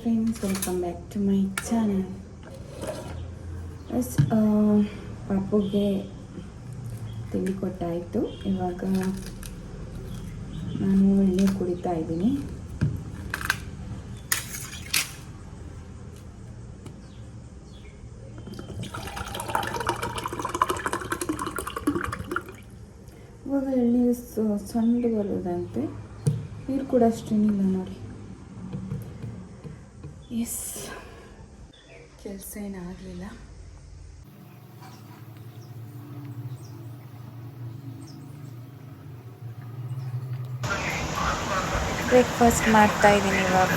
Friends welcome back to my channel yes ಪಾಪುಗೆ ತಿಂಡಿ ಕೊಟ್ಟಾಯಿತು ಇವಾಗ ನಾನು ಎಣ್ಣೆ ಕುಡಿತಾ ಇದ್ದೀನಿ. ಇವಾಗ ಎಳ್ನೀರು ಸ- ಸಣ್ಣದು ಬರೋದಂತೆ. ನೀರು ಕೂಡ ಅಷ್ಟೇನಿಲ್ಲ ನೋಡಿ. ಎಸ್ ಕೆಲಸ ಏನಾಗಲಿಲ್ಲ. ಬ್ರೇಕ್ಫಾಸ್ಟ್ ಮಾಡ್ತಾ ಇದ್ದೀನಿ ಇವಾಗ.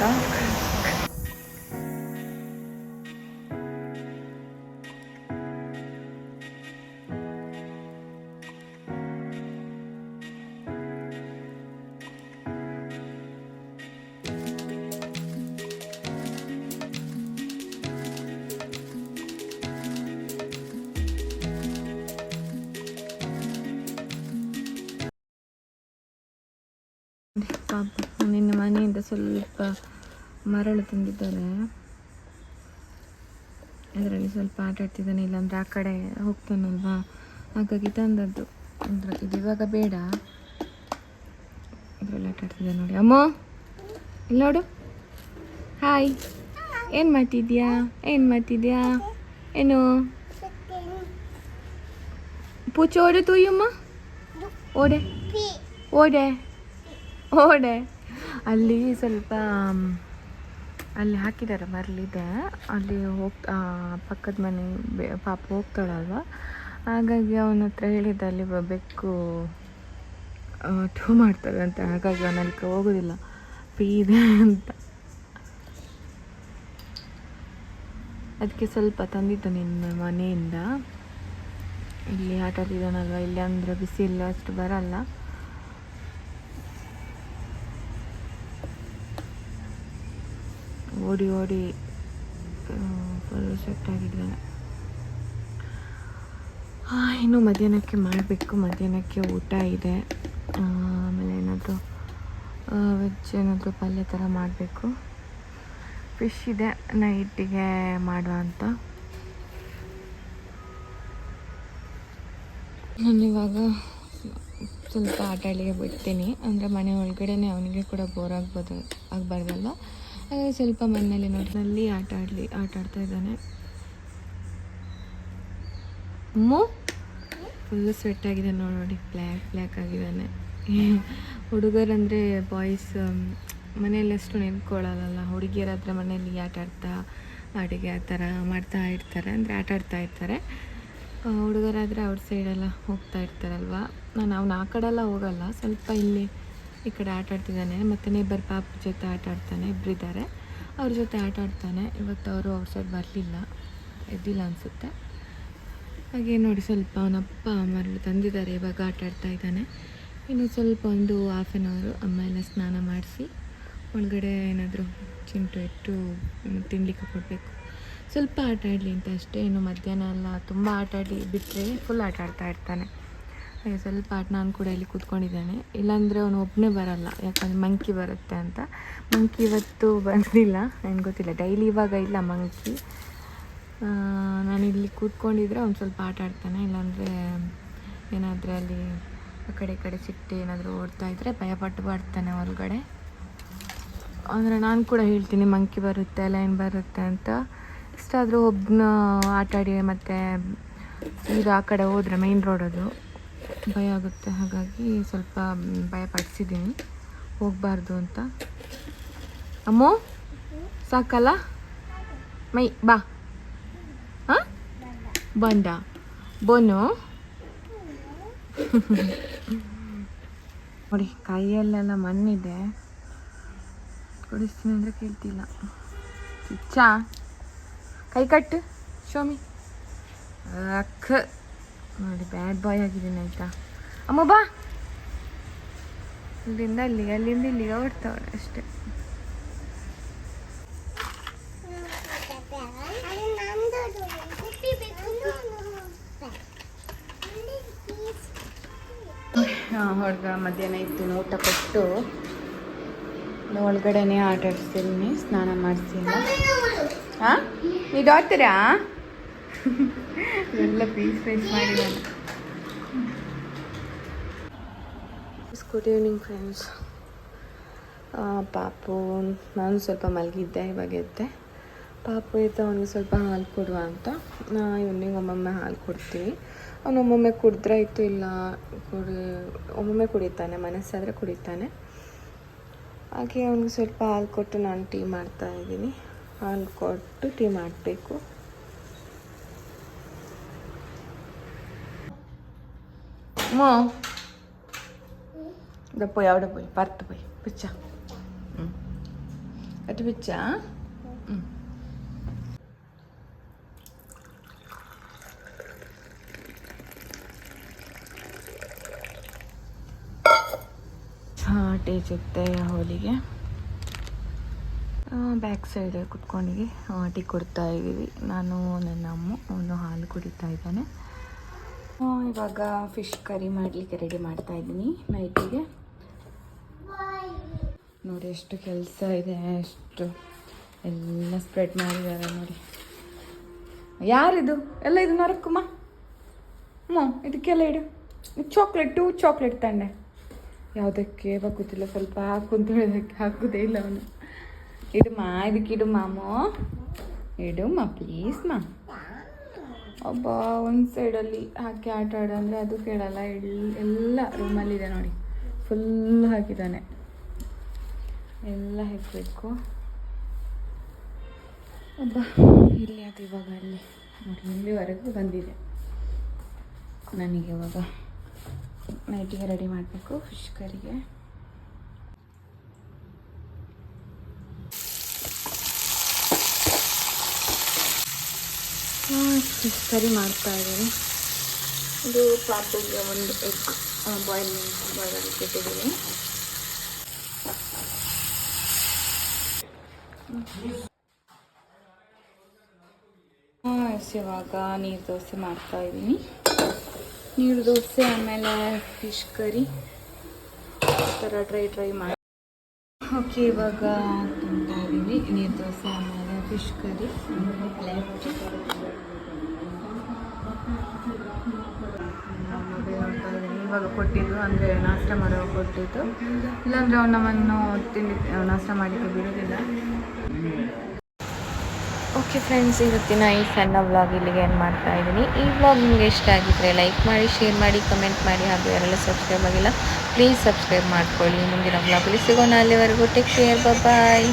ಪಾಪ ನಿನ್ನ ಮನೆಯಿಂದ ಸ್ವಲ್ಪ ಮರಳು ತಿಂದಿದ್ದಾರೆ. ಅದರಲ್ಲಿ ಸ್ವಲ್ಪ ಆಟ ಆಡ್ತಿದ್ದಾನೆ, ಇಲ್ಲಾಂದ್ರೆ ಆ ಕಡೆ ಹೋಗ್ತಾನಲ್ವಾ? ಹಾಗಾಗಿ ತಂದದ್ದು. ಅಂದ್ರೆ ಇದು ಇವಾಗ ಬೇಡ. ಇದರಲ್ಲಿ ಆಟ ಆಡ್ತಿದ್ದಾನೆ ನೋಡಿ. ಅಮ್ಮ, ಇಲ್ಲಿ ನೋಡು. ಹಾಯ್ ಏನು ಮಾಡ್ತಿದ್ಯಾ? ಏನು ಮಾಡ್ತಿದ್ಯಾ? ಏನು? ಪೂಚೆ ಓಡೆ ತೂಯಮ್ಮ ಓಡೆ. ಓಡೆ. ಓಡೆ. ಅಲ್ಲಿ ಸ್ವಲ್ಪ ಅಲ್ಲಿ ಹಾಕಿದ್ದಾರೆ, ಮರಳಿದೆ. ಅಲ್ಲಿ ಹೋಗ್ತಾ ಪಕ್ಕದ ಮನೆ ಪಾಪ ಹೋಗ್ತಾಳಲ್ವ? ಹಾಗಾಗಿ ಅವನ ಹತ್ರ ಹೇಳಿದ್ದೆ, ಅಲ್ಲಿ ಬೆಕ್ಕು ಥೂ ಅಂತ. ಹಾಗಾಗಿ ಅವನ ಅಲ್ಲಿ ಹೋಗೋದಿಲ್ಲ. ಪೀದೆ ಅಂತ. ಅದಕ್ಕೆ ಸ್ವಲ್ಪ ತಂದಿದ್ದ ನಿನ್ನ ಮನೆಯಿಂದ. ಇಲ್ಲಿ ಆಟ ಆಡ್ತಿದ್ದಾನಲ್ವ ಇಲ್ಲಿ ಅಂದರೆ ಬಿಸಿಲು ಅಷ್ಟು ಬರಲ್ಲ. ಓಡಿ ಓಡಿ ಫುಲ್ ಸೆಟ್ ಆಗಿದ್ದಾನೆ. ಇನ್ನು ಮಧ್ಯಾಹ್ನಕ್ಕೆ ಮಾಡಬೇಕು. ಮಧ್ಯಾಹ್ನಕ್ಕೆ ಊಟ ಇದೆ. ಆಮೇಲೆ ಏನಾದರೂ ವೆಜ್ ಏನಾದರೂ ಪಲ್ಯ ಥರ ಮಾಡಬೇಕು. ಫಿಶ್ ಇದೆ. ನೈಟಿಗೆ ಮಾಡುವ ಅಂತ. ನಾನು ಇವಾಗ ಸ್ವಲ್ಪ ಆಟ ಆಡಲಿಕ್ಕೆ ಬಿಡ್ತೀನಿ. ಅಂದರೆ ಮನೆ ಒಳಗಡೆನೆ ಅವನಿಗೆ ಕೂಡ ಬೋರ್ ಆಗ್ಬೋದು ಆಗಬಾರ್ದಲ್ಲ ಹಾಗಾಗಿ ಸ್ವಲ್ಪ ಮನೆಯಲ್ಲಿ ನೋಡ್ರಲ್ಲಿ ಆಟ ಆಡಲಿ ಆಟ ಆಡ್ತಾ ಇದ್ದಾನೆ. ಅಮ್ಮು? ಫುಲ್ಲು ಸ್ವೆಟ್ ಆಗಿದೆ ನೋಡಿ ನೋಡಿ. ಬ್ಲ್ಯಾಕ್ ಬ್ಲ್ಯಾಕ್ ಆಗಿದ್ದಾನೆ. ಹುಡುಗರಂದರೆ ಬಾಯ್ಸ್ ಮನೆಯಲ್ಲಿ ಅಷ್ಟು ನಿಂತ್ಕೊಳ್ಳಲ್ಲ ಹುಡುಗಿಯರಾದರೆ ಮನೆಯಲ್ಲಿ ಆಟ ಆಡ್ತಾ ಅಡುಗೆ ಆ ಥರ ಮಾಡ್ತಾ ಇರ್ತಾರೆ. ಅಂದರೆ ಆಟ ಆಡ್ತಾ ಇರ್ತಾರೆ. ಹುಡುಗರಾದರೆ ಔಟ್ ಸೈಡೆಲ್ಲ ಹೋಗ್ತಾ ಇರ್ತಾರಲ್ವ? ನಾನು ಅವ್ನು ಆ ಕಡೆಲ್ಲ ಹೋಗಲ್ಲ. ಸ್ವಲ್ಪ ಇಲ್ಲಿ ಈ ಕಡೆ ಆಟ ಆಡ್ತಿದ್ದಾನೆ, ಮತ್ತು ನೇಬರ್ ಪಾಪ ಜೊತೆ ಆಟ ಆಡ್ತಾನೆ ಇಬ್ಬರಿದ್ದಾರೆ ಅವ್ರ ಜೊತೆ ಆಟ ಆಡ್ತಾನೆ. ಇವತ್ತು ಅವರು ಅವ್ರ ಸೈಡ್ ಬರಲಿಲ್ಲ. ಎದ್ದಿಲ್ಲ ಅನಿಸುತ್ತೆ. ಹಾಗೆ ನೋಡಿ ಸ್ವಲ್ಪ ಅವನಪ್ಪ ಮರಳು ತಂದಿದ್ದಾರೆ. ಇವಾಗ ಆಟ ಆಡ್ತಾ ಇದ್ದಾನೆ. ಇನ್ನು ಸ್ವಲ್ಪ ಒಂದು ಹಾಫ್ ಆನ್ ಅವರು ಎಲ್ಲ ಸ್ನಾನ ಮಾಡಿಸಿ, ಒಳಗಡೆ ಏನಾದರೂ ಚಿಂಟು ಇಟ್ಟು ತಿನ್ನಲಿಕ್ಕೆ ಕೊಡಬೇಕು. ಸ್ವಲ್ಪ ಆಟ ಆಡಲಿ ಅಂತ ಅಷ್ಟೇ. ಇನ್ನು ಮಧ್ಯಾಹ್ನ ಎಲ್ಲ ತುಂಬ ಆಟ ಆಡಿ ಬಿಟ್ಟರೆ ಫುಲ್ ಆಟ ಆಡ್ತಾ ಇರ್ತಾನೆ. ಸ್ವಲ್ಪ ಆಟ ನಾನು ಕೂಡ ಇಲ್ಲಿ ಕೂತ್ಕೊಂಡಿದ್ದೇನೆ. ಇಲ್ಲಾಂದರೆ ಅವನು ಒಬ್ಬನೇ ಬರಲ್ಲ, ಯಾಕಂದರೆ ಮಂಕಿ ಬರುತ್ತೆ ಅಂತ. ಮಂಕಿ ಇವತ್ತು ಬಂದಿಲ್ಲ ನನಗೆ ಗೊತ್ತಿಲ್ಲ. ಡೈಲಿ ಇವಾಗ ಇಲ್ಲ ಮಂಕಿ. ನಾನು ಇಲ್ಲಿ ಕೂತ್ಕೊಂಡಿದ್ರೆ ಅವ್ನು ಸ್ವಲ್ಪ ಆಟ ಆಡ್ತಾನೆ. ಇಲ್ಲಾಂದರೆ ಏನಾದರೂ ಅಲ್ಲಿ ಆ ಕಡೆ ಕಡೆ ಸಿಟ್ಟು ಏನಾದರೂ ಓಡ್ತಾ ಇದ್ದರೆ ಭಯಪಟ್ಟು ಬಾಡ್ತಾನೆ ಹೊರಗಡೆ. ಅಂದರೆ ನಾನು ಕೂಡ ಹೇಳ್ತೀನಿ, ಮಂಕಿ ಬರುತ್ತೆ, ಲೈನ್ ಬರುತ್ತೆ ಅಂತ. ಇಷ್ಟಾದರೂ ಒಬ್ಬನ ಆಟಾಡಿ ಮತ್ತು ಈಗ ಆ ಕಡೆ ಹೋದ್ರೆ ಮೈನ್ ರೋಡ್ ಅದು. ಭಯ ಆಗುತ್ತೆ. ಹಾಗಾಗಿ ಸ್ವಲ್ಪ ಭಯ ಪಡಿಸಿದ್ದೀನಿ. ಹೋಗಬಾರ್ದು ಅಂತ. ಅಮ್ಮೋ, ಸಾಕಲ್ಲ? ಮೈ, ಬಾ. ಹಾಂ? ಬಂಡ ಬೋನು. ನೋಡಿ, ಕೈಯಲ್ಲೆಲ್ಲ ಮಣ್ಣಿದೆ. ಕೊಡಿಸ್ತೀನಿ ಅಂದರೆ ಕೇಳ್ತಿಲ್ಲ. ಚಾ ಕೈ ಕಟ್ಟು ಶೋಮಿ. ಅಕ್ಕ ನೋಡಿ ಬ್ಯಾಡ್ ಬಾಯ್ ಆಗಿದ್ದೀನಿ ಆಯ್ತಾ? ಅಮ್ಮ, ಬಾ! ಇಲ್ಲಿಂದ ಅಲ್ಲಿಗೆ ಅಲ್ಲಿಂದ ಇಲ್ಲಿಗೆ ಓಡ್ತಾವಳೆ ಅಷ್ಟೇ. ಹೊಡ್ಗ ಮಧ್ಯಾಹ್ನ ಇತ್ತು, ಊಟ ಕೊಟ್ಟು ಒಳಗಡೆನೆ ಆಟ ಆಡಿಸ್ತೀನಿ ಸ್ನಾನ ಮಾಡಿಸ್ತೀನಿ ಹಾಂ ಇದು ಆಡ್ತೀರಾ ಎಲ್ಲ ಪೀಸ್ ಪೀಸ್ ಮಾಡಿ ಗುಡ್ ಈವ್ನಿಂಗ್ ಫ್ರೆಂಡ್ಸ್ ಪಾಪು, ನಾನು ಸ್ವಲ್ಪ ಮಲಗಿದ್ದೆ, ಇವಾಗ ಎದ್ದೆ. ಪಾಪು ಇದ್ದ ಅವನಿಗೆ ಸ್ವಲ್ಪ ಹಾಲು ಕೊಡುವ ಅಂತ. ನಾ ಇವನಿಗೆ ಒಮ್ಮೊಮ್ಮೆ ಹಾಲು ಕೊಡ್ತೀನಿ. ಅವನು ಒಮ್ಮೊಮ್ಮೆ ಕುಡಿದ್ರೆ ಇತ್ತು ಇಲ್ಲ, ಕುಡಿ, ಒಮ್ಮೊಮ್ಮೆ ಕುಡಿತಾನೆ ಮನಸ್ಸಾದರೆ ಕುಡಿತಾನೆ. ಹಾಗೆ ಅವನಿಗೆ ಸ್ವಲ್ಪ ಹಾಲು ಕೊಟ್ಟು ನಾನು ಟೀ ಮಾಡ್ತಾ ಇದ್ದೀನಿ. ಹಾಲು ಕೊಟ್ಟು ಟೀ ಮಾಡಬೇಕು. मग डब्बे आव डब्बे पार्थ पै पिच्छा అటు పిచ్చా ಟೀ ಸಿಗ್ತೆ ಹೋಲಿಗೆ ಬ್ಯಾಕ್ ಸೈಡ್ ಕುತ್ಕೊಂಡಿಗೆ ಟೀ ಕೊಡ್ತಾ ಇದ್ದೀವಿ. ನಾನು, ನನ್ನ ಅಮ್ಮ, ಅವನು ಹಾಲು ಕುಡಿತಾ ಇದ್ದಾನೆ. ಇವಾಗ ಫಿಶ್ ಕರಿ ಮಾಡಲಿಕ್ಕೆ ರೆಡಿ ಮಾಡ್ತಾ ಇದ್ದೀನಿ ನೈಟಿಗೆ. ನೋಡಿ ಎಷ್ಟು ಕೆಲಸ ಇದೆ, ಎಷ್ಟು ಎಲ್ಲ ಸ್ಪ್ರೆಡ್ ಮಾಡಿದ್ದಾರೆ ನೋಡಿ. ಯಾರಿದು? ಎಲ್ಲ ಇದು ನರಕುಮ್ಮ ಹ್ಞೂ ಇದಕ್ಕೆಲ್ಲ ಇಡು. ಚಾಕ್ಲೇಟು ಚಾಕ್ಲೇಟ್ ತಂಡೆ ಯಾವುದಕ್ಕೆ? ಗೊತ್ತಿಲ್ಲ ಸ್ವಲ್ಪ ಅಂತ ಹಾಕೋದೇ ಇಲ್ಲ ಅವನು. ಇಡುಮ್ಮ ಇದಕ್ಕೆ ಇಡುಮ್ಮ ಅಮ್ಮೋ? ಇಡುಮ್ಮ ಪ್ಲೀಸ್ ಮಾ. ಒಬ್ಬ ಒಂದು ಸೈಡಲ್ಲಿ ಹಾಕಿ ಆಟ ಆಡೋ ಅಂದರೆ ಅದು ಕೇಳಲ್ಲ. ಎಲ್, ಎಲ್ಲ ರೂಮಲ್ಲಿದೆ ನೋಡಿ. ಫುಲ್ ಹಾಕಿದ್ದಾನೆ. ಎಲ್ಲ ಹಾಕಬೇಕು. ಒಬ್ಬ ಇಲ್ಲಿ ಅದು ಇವಾಗ ಅಲ್ಲಿ. ನೋಡಿ, ಇಲ್ಲಿವರೆಗೂ ಬಂದಿದೆ. ನನಗೆ ಇವಾಗ ನೈಟಿಗೆ ರೆಡಿ ಮಾಡಬೇಕು ಫಿಶ್ ಕರಿಗೆ ಕರಿ ಮಾಡ್ತಾ ಇದ್ದೀನಿ. ಇದು ಪಾಪುಗೆ ಒಂದು ಎಗ್ ಬಾಯ್ಲ್ ಇಟ್ಟಿದ್ದೀನಿ. ಎಸ್ ಇವಾಗ ನೀರು ದೋಸೆ ಮಾಡ್ತಾ ಇದ್ದೀನಿ. ನೀರು ದೋಸೆ ಆಮೇಲೆ ಫಿಶ್ ಕರಿ ಥರ ಡ್ರೈ ಡ್ರೈ ಮಾಡಿ. ಓಕೆ ಇವಾಗ ತಿಂತಾ ಇದ್ದೀನಿ. ನೀರು ದೋಸೆ ಆಮೇಲೆ ಫಿಶ್ ಕರಿ ಇವಾಗ ಕೊಟ್ಟಿದ್ದು ಅಂದರೆ ನಾಷ್ಟ ಮಾಡೋ ಕೊಟ್ಟಿದ್ದು. ಇಲ್ಲಾಂದರೆ ಅವ್ನು ನಮ್ಮನ್ನು ತಿಂಡಿ ನಾಷ್ಟ ಮಾಡಲಿಕ್ಕೆ ಬಿಡೋದಿಲ್ಲ ಓಕೆ ಫ್ರೆಂಡ್ಸ್ ಇವತ್ತಿನ ಈ ಸಣ್ಣ ವ್ಲಾಗ್ ಇಲ್ಲಿಗೆ ಏನು ಮಾಡ್ತಾ ಇದ್ದೀನಿ. ಈ ವ್ಲಾಗ್ ನಿಮಗೆ ಇಷ್ಟ ಆಗಿದ್ರೆ ಲೈಕ್ ಮಾಡಿ ಶೇರ್ ಮಾಡಿ ಕಮೆಂಟ್ ಮಾಡಿ ಹಾಗೂ ಯಾರೆಲ್ಲ ಸಬ್ಸ್ಕ್ರೈಬ್ ಆಗಿಲ್ಲ ಪ್ಲೀಸ್ ಸಬ್ಸ್ಕ್ರೈಬ್ ಮಾಡ್ಕೊಳ್ಳಿ. ಮುಂದಿನ ವ್ಲಾಗಲ್ಲಿ ಸಿಗೋಣ. ಅಲ್ಲಿವರೆಗೂ ಟೇಕ್ ಕೇರ್ ಬಾಯ್